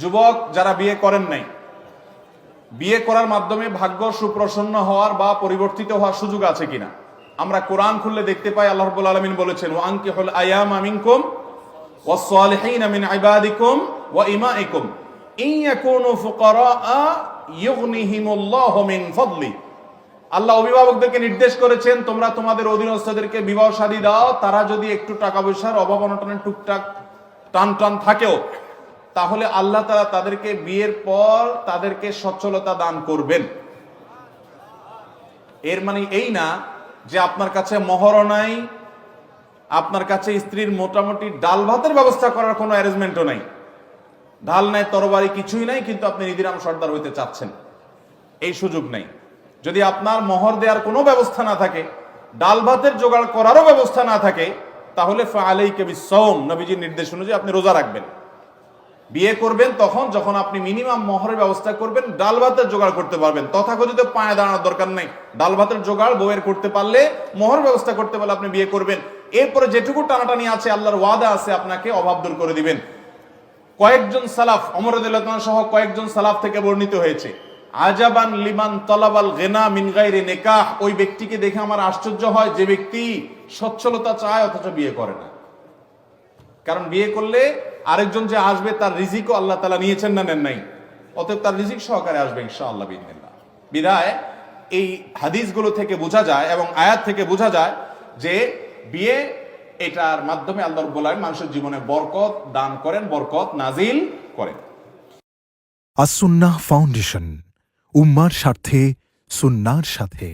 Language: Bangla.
যুবক, যারা বিয়ে করেন নাই, বিয়ে করার মাধ্যমে ভাগ্য সুপ্রসন্ন হওয়ার বা পরিবর্তিত হওয়ার সুযোগ আছে কিনা? আমরা কোরআন খুললে দেখতে পাই, আল্লাহ রাব্বুল আলামিন বলেছেন ওয়া আনকিহুল আয়ামা মিনকুম ওয়াস-সালিহিনা মিন ইবাদিকুম ওয়া ইমাইকুম ইন ইয়াকুনু ফুকারা ইউগনিহিমুল্লাহু মিন ফাদলি। আল্লাহ অভিভাবকদেরকে নির্দেশ করেছেন, তোমরা তোমাদের অধীনস্থদেরকে বিবাহ শাদী দাও। তারা যদি একটু টাকা পয়সার অভাব অনটনের টুকটাক টান টান থাকেও তাহলে আল্লাহ তারা তাদেরকে বিয়ের পর তাদেরকে সচ্ছলতা দান করবেন। এর মানে এই না যে আপনার কাছে মহরও নাই, আপনার কাছে স্ত্রীর মোটামুটি ডাল ভাতের ব্যবস্থা করার কোনো অ্যারেঞ্জমেন্টও নাই। ঢাল নাই, তরবারি কিছুই নাই, কিন্তু আপনি নিদিরাম সর্দার হইতে চাচ্ছেন। এই সুযোগ নেই। যদি আপনার মহর দেওয়ার কোনো ব্যবস্থা না থাকে, ডাল ভাতের জোগাড় করারও ব্যবস্থা না থাকে, তাহলে ফালেই কেবি সৌম নবীজির নির্দেশ অনুযায়ী আপনি রোজা রাখবেন। বিয়ে করবেন তখন যখন আপনি মিনিমাম মহরের ব্যবস্থা করবেন, ডাল ভাতের জোগাড় করতে পারবেন। তথাকথিত পায়ে দাঁড়ানোর দরকার নেই। ডাল ভাতের জোগাড় বউয়ের করতে পারলে মহর ব্যবস্থা করতে পারলে আপনি বিয়ে করবেন। এরপরে যেটুকু টানাটানি আছে, আল্লাহর ওয়াদা আছে, আপনাকে অভাব দূর করে দিবেন। কয়েকজন সালাফ অমরদুল্লাহ সহ কয়েকজন সালাফ থেকে বর্ণিত হয়েছে, আজাবান লিমান তলাবাল গেনা মিন গাইরে নেকাহ ওই ব্যক্তিকে দেখে আমার আশ্চর্য হয় যে ব্যক্তি সচ্ছলতা চায়, অথচ বিয়ে করে না। কারণ বিয়ে করলে আরেকজন যে আসবে, তার রিজিকও আল্লাহ তালা নিয়েছেন না নেন নাই? অতএব তার রিজিক সহকারে আসবে ইনশাআল্লাহ বিদিনিল্লাহ বিদায়, এই হাদিসগুলো থেকে বোঝা যায় এবং আয়াত থেকে বোঝা যায় যে বিয়ে এটার মাধ্যমে আল্লাহ রব্বুল আলামিন মানুষের জীবনে বরকত দান করেন, বরকত নাজিল করেন। আসুন্নাহ ফাউন্ডেশন, উম্মার স্বার্থে, সুন্নার সাথে।